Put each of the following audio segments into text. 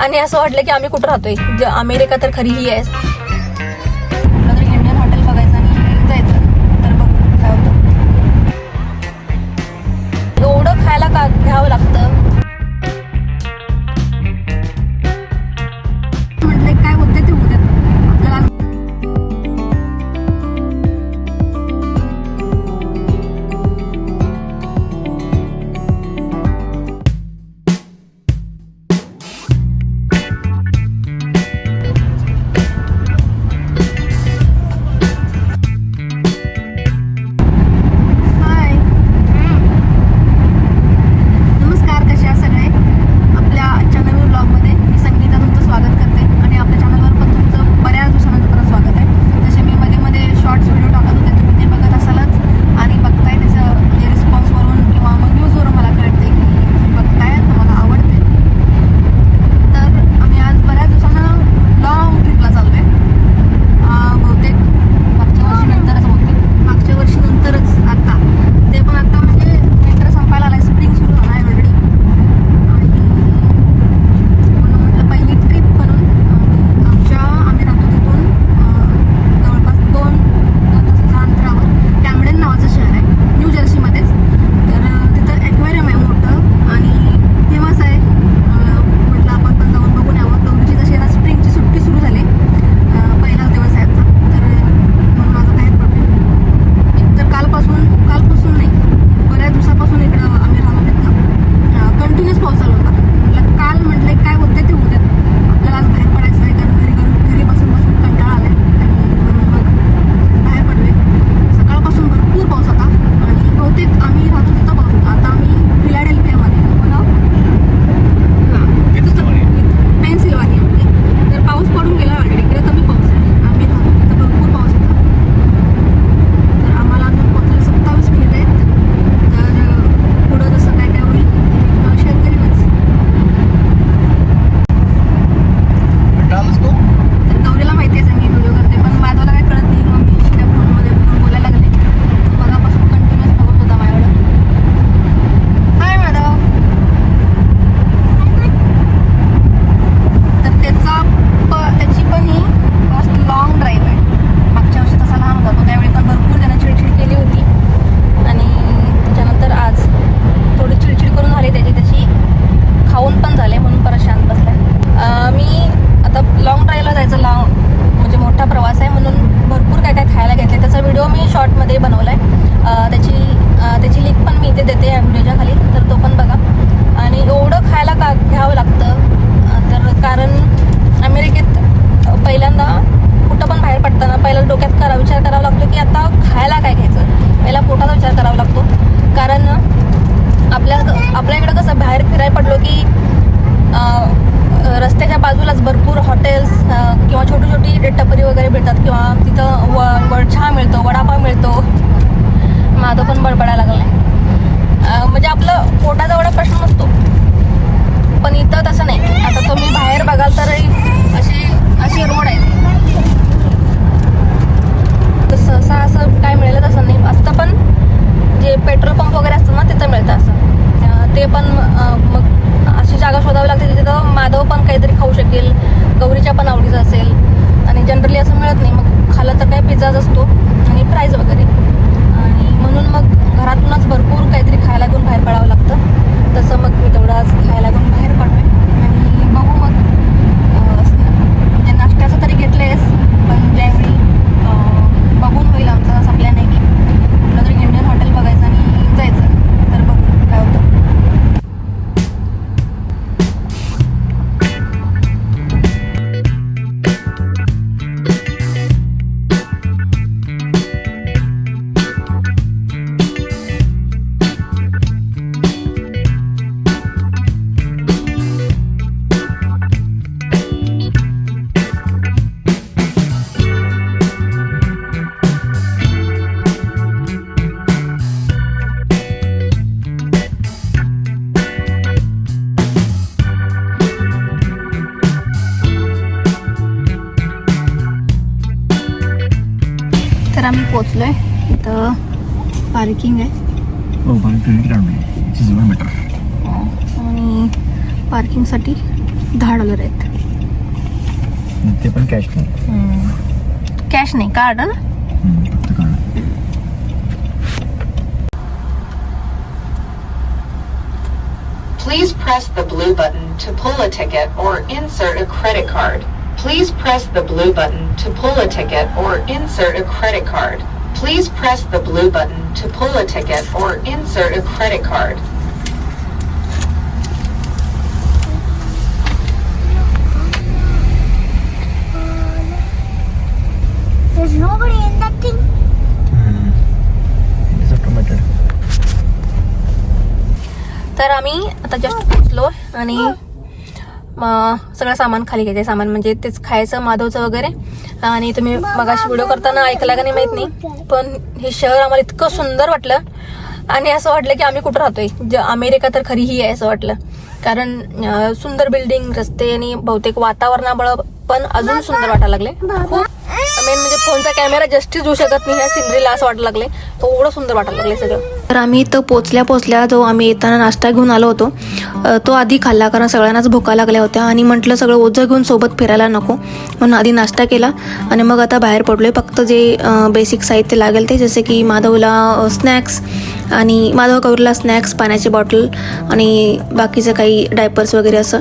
आणि असं वाटलं की आम्ही कुठं राहतोय? अमेरिका तर खरी ही आहे. मिठाचे टपरी वगैरे भेटतात किंवा तिथं व वड मिळतो वडापाव मिळतो. माझं पण बडबडा लागला आहे म्हणजे आपलं पोटाजवळ प्रश्न नसतो. पण इथं तसं नाही. आता तुम्ही बाहेर बघाल तर पोचलोय इथं पार्किंग आहे हो पार्किंग आणि पार्किंगसाठी दहा डॉलर आहेत ते पण कॅश नाही कॅश नाही कार्ड ना Please press the blue button to pull a ticket or insert a credit card. Please press the blue button to pull a ticket or insert a credit card. Please press the blue button to pull a ticket or insert a credit card. There's nobody in that thing. It's automated तर आम्ही आता just पोचलो आणि म- सगळं सामान खाली घ्यायचं. सामान म्हणजे तेच खायचं माधवचं वगैरे. आणि तुम्ही मगाशी व्हिडिओ करताना ऐकला का नाही माहीत नाही. पण हे शहर आम्हाला इतकं सुंदर वाटलं. आणि असं वाटलं की आम्ही कुठं राहतोय? ज अमेरिका तर खरी ही आहे असं वाटलं. कारण सुंदर बिल्डिंग रस्ते आणि बहुतेक वातावरणामुळं पण अजून सुंदर वाटायला लागले. खूप मेन म्हणजे फोनचा कॅमेरा जस्टिस देऊ शकत नाही ह्या सिनरीला असं वाटायला लागले. एवढं सुंदर वाटायला लागले सगळं. तर आम्ही इथं पोचल्या पोचल्या जो आम्ही येताना नाश्ता घेऊन आलो होतो तो आधी खाल्ला कारण सगळ्यांनाच भुका लागल्या होत्या आणि म्हटलं सगळं ओझं घेऊन सोबत फिरायला नको. म्हणून आधी नाश्ता केला आणि मग आता बाहेर पडलो आहे फक्त जे बेसिक साहित्य लागेल ते जसे की माधवला स्नॅक्स आणि माधव कौरला स्नॅक्स पाण्याची बॉटल आणि बाकीचं काही डायपर्स वगैरे असं.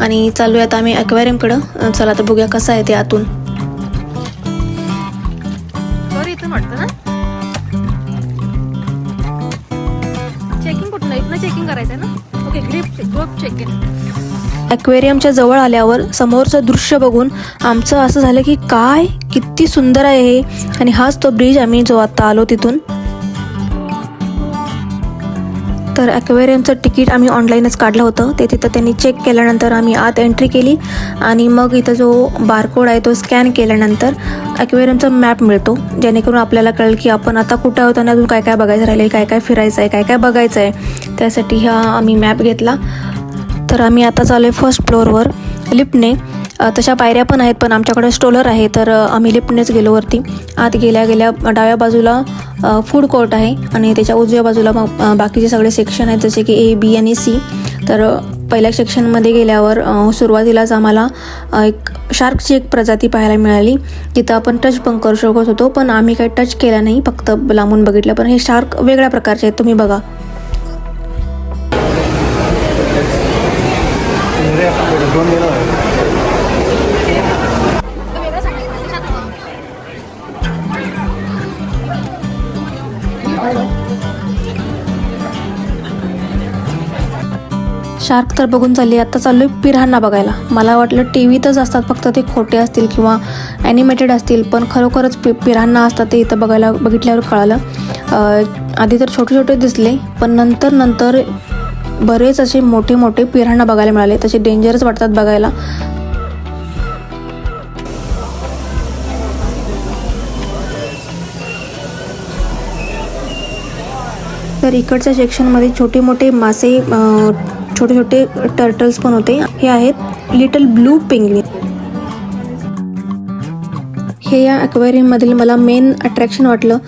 आणि चालूया आता आम्ही ॲक्वेरियमकडं चला आता बघूया कसं आहे ते आतून. वाटतं ना? चेकिंग चेकिंग करायचं आहे ना ओके ग्रीप ग्रुप चेकिंग ॲक्वेरियमच्या जवळ आल्यावर समोरचं दृश्य बघून आमचं असं झालं की काय किती सुंदर आहे हे. आणि हाच तो ब्रिज आम्ही जो आता आलो तिथून तर ॲक्वेरियमचं तिकीट आम्ही ऑनलाईनच काढलं होतं. ते तिथं त्यांनी चेक केल्यानंतर आम्ही आत एंट्री केली आणि मग इथं जो बारकोड आहे तो स्कॅन केल्यानंतर ॲक्वेरियमचा मॅप मिळतो. जेणेकरून आपल्याला कळेल की आपण आता कुठं आहोत आणि अजून काय काय बघायचं राहिलं काय काय फिरायचं आहे काय काय बघायचं आहे. त्यासाठी हा आम्ही मॅप घेतला. तर आम्ही आता चालू आहे फर्स्ट फ्लोअरवर लिफ्टने तशा पायऱ्या पण आहेत पण आमच्याकडे स्ट्रोलर आहे तर आम्ही लिफ्टनेच गेलो वरती. आत गेल्या गेल्या डाव्या बाजूला फूड कोर्ट आहे आणि त्याच्या उजव्या बाजूला मग बाकीचे सगळे सेक्शन आहेत जसे की ए बी आणि सी तर पहिल्या सेक्शनमध्ये गेल्यावर सुरुवातीलाच आम्हाला एक शार्कची एक प्रजाती पाहायला मिळाली. जिथं आपण टच पण करू शकत होतो पण आम्ही काही टच केला नाही फक्त लांबून बघितलं. पण हे शार्क वेगळ्या प्रकारचे आहेत तुम्ही बघा. शार्क तर बघून चालली आता आहे पिरांना बघायला. मला वाटलं टी व्हीतच असतात फक्त ते खोटे असतील किंवा ॲनिमेटेड असतील पण खरोखरच पि पिरांना असतात ते इथं बघायला बघितल्यावर कळालं. आधी तर छोटे छोटे दिसले पण नंतर नंतर बरेच असे मोठे मोठे पिरांना बघायला मिळाले. तसे डेंजरच वाटतात बघायला. तर इकडच्या सेक्शनमध्ये छोटे मोठे मासे छोटे छोटे टर्टल्स पण होते. हे आहेत लिटल ब्लू पेंग्विन हे या ॲक्वेरियममधील मला मेन अट्रॅक्शन वाटलं.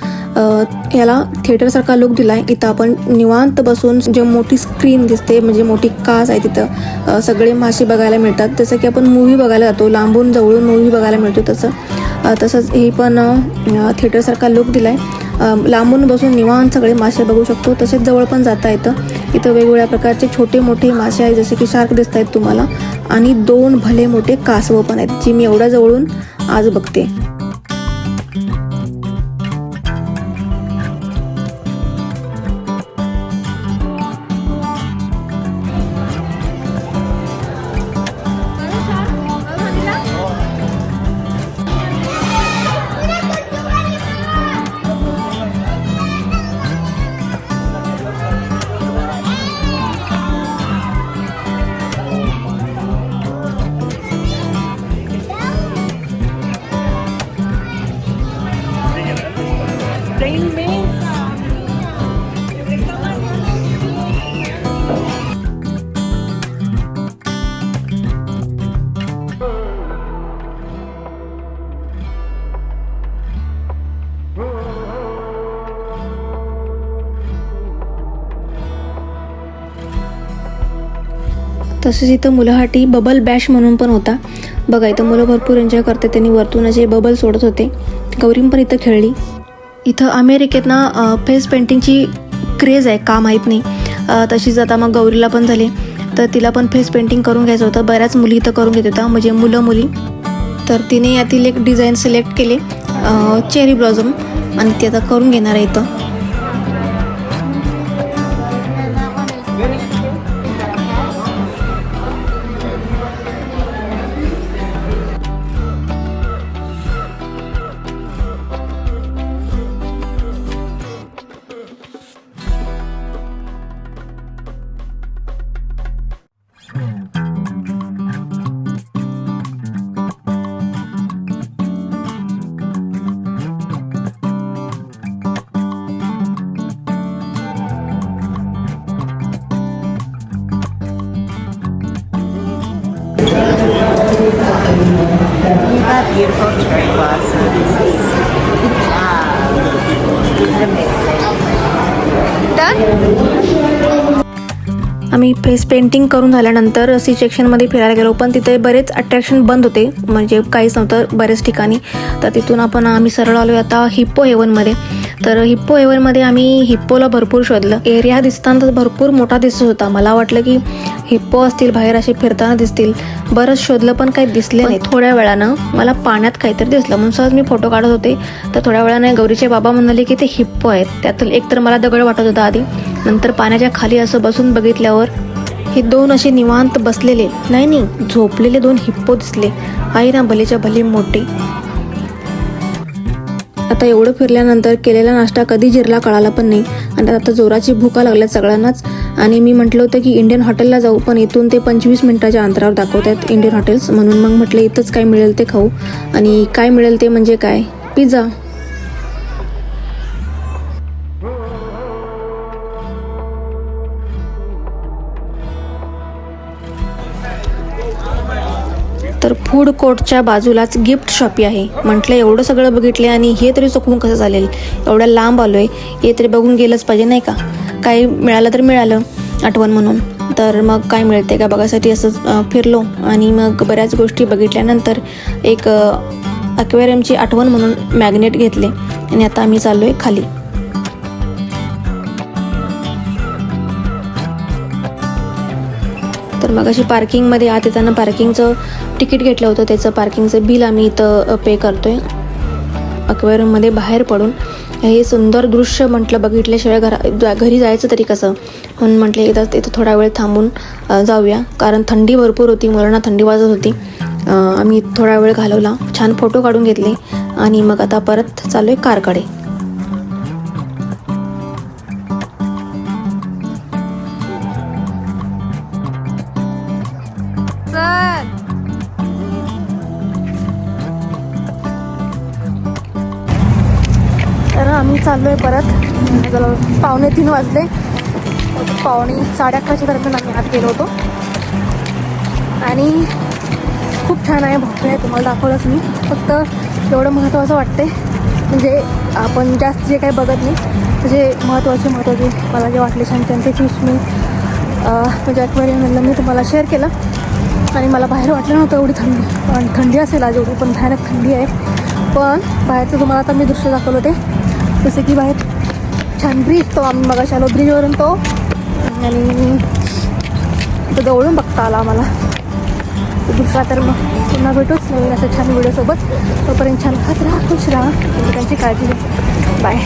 याला थिएटरसारखा लुक दिला आहे इथं आपण निवांत बसून जे मोठी स्क्रीन दिसते म्हणजे मोठी कास आहे तिथं सगळे मासे बघायला मिळतात. जसं की आपण मूवी बघायला जातो लांबून जवळून मूवी बघायला मिळतो तसं. तसंच हे पण थिएटरसारखा लुक दिला आहे लांबून बसून निवांत सगळे मासे बघू शकतो. तसेच जवळ पण जाता येतं. इथं वेगवेगळ्या प्रकारचे छोटे मोठे मासे आहेत जसे की शार्क दिसत आहेत तुम्हाला. आणि दोन भले मोठे कासवं पण आहेत जी मी एवढ्या जवळून आज बघते. तसेच इथं मुलासाठी बबल बॅश म्हणून पण होता. बघा इथं मुलं भरपूर एन्जॉय करते त्यांनी वरतून असे बबल सोडत होते. गौरीम पण इथं खेळली. इथं अमेरिकेत ना फेस पेंटिंगची क्रेज आहे का माहीत नाही. तशीच आता मग गौरीला पण झाली. तर तिला पण फेस पेंटिंग करून घ्यायचं होतं. बऱ्याच मुली इथं करून घेत होत्या. म्हणजे मुलं मुली. तर तिने यातील एक डिझाईन सिलेक्ट केले. चेरी ब्लॉझम आणि ती आता करून घेणार आहे इथं. Beautiful cherry blossoms. Good job. आम्ही फेस पेंटिंग करून झाल्यानंतर सी सेक्शनमध्ये फिरायला गेलो पण तिथे बरेच अट्रॅक्शन बंद होते म्हणजे काहीच नव्हतं बरेच ठिकाणी तर तिथून आपण आम्ही सरळ आलो आता हिप्पो हेवनमध्ये तर हिप्पो हेवनमध्ये आम्ही हिप्पोला भरपूर शोधलं एरिया दिसताना तर भरपूर मोठा दिसत होता मला वाटलं की हिप्पो असतील बाहेर असे फिरताना दिसतील. बरंच शोधलं पण काही दिसले नाही. थोड्या वेळानं मला पाण्यात काहीतरी दिसलं. म्हणून सहज मी फोटो काढत होते. तर थोड्या वेळाने गौरीचे बाबा म्हणाले की ते हिप्पो आहेत. त्यातून एक तर मला दगड वाटत होता आधी. नंतर पाण्याच्या खाली असं बसून बघितल्यावर हे दोन असे निवांत बसलेले. नाही नाही झोपलेले दोन हिप्पो दिसले. आई ना भलेच्या भले मोठे. आता एवढं फिरल्यानंतर केलेला नाश्ता कधी जिरला कळाला पण नाही. आणि आता जोराची भूका लागल्या सगळ्यांनाच. आणि मी म्हटलं होतं की इंडियन हॉटेलला जाऊ पण इथून ते पंचवीस मिनिटाच्या अंतरावर दाखवत आहेत इंडियन हॉटेल्स म्हणून मग म्हटलं इथंच काय मिळेल ते खाऊ. आणि काय मिळेल ते म्हणजे काय? पिझ्झा फूड कोर्टच्या बाजूलाच गिफ्ट शॉपी आहे. म्हटलं एवढं सगळं बघितले आणि हे तरी चुकवून कसं चालेल? एवढ्या लांब आलो आहे हे तरी बघून गेलंच पाहिजे नाही का? काही मिळालं तर मिळालं आठवण म्हणून. तर मग काय मिळते का बघासाठी असं फिरलो आणि मग बऱ्याच गोष्टी बघितल्यानंतर एक अक्वेरियमची आठवण म्हणून मॅग्नेट घेतले आणि आता आम्ही चाललो आहे खाली. तर मग अशी पार्किंगमध्ये आत येताना पार्किंगचं तिकीट घेतलं होतं. त्याचं पार्किंगचं बिल आम्ही इथं पे करतो आहे अक्वेरियममध्ये बाहेर पडून. हे सुंदर दृश्य म्हटलं बघितल्याशिवाय घरा घरी जायचं तरी कसं? म्हणून म्हटलं एकदा तिथं थोडा वेळ थांबून जाऊया. कारण थंडी भरपूर होती मुलांना थंडी वाजत होती. आम्ही थोडा वेळ घालवला. छान फोटो काढून घेतले. आणि मग आता परत चालू आहे कारकडे. चाललो आहे परत पावणे तीन वाजले. पावणे साडे अकराच्या दरम्यान आम्ही आत गेलो होतो. आणि खूप छान आहे भव्य आहे तुम्हाला दाखवलंच मी. फक्त एवढं महत्त्वाचं वाटते म्हणजे आपण जास्त जे काही बघत नाही जे महत्त्वाचे महत्त्वाचे मला जे वाटले छान त्यांचे फिश मी म्हणजे ॲक्वेरियममधलं मी तुम्हाला शेअर केलं. आणि मला बाहेर वाटलं नव्हतं एवढी थंडी पण थंडी असेल आज एवढी पण भयानक थंडी आहे. पण बाहेरचं तुम्हाला आता मी दृश्य दाखवलं ते. जसं की बाहेर छान ब्रिज तो आम्ही मग आलो ब्रिजवरून तो. आणि तो जवळून बघता आला आम्हाला. दुसरा तर मग पुन्हा भेटूच नवीन असं छान व्हिडिओसोबत तोपर्यंत छान खात राहा खुश राहा. त्यांची काळजी घ्या. बाय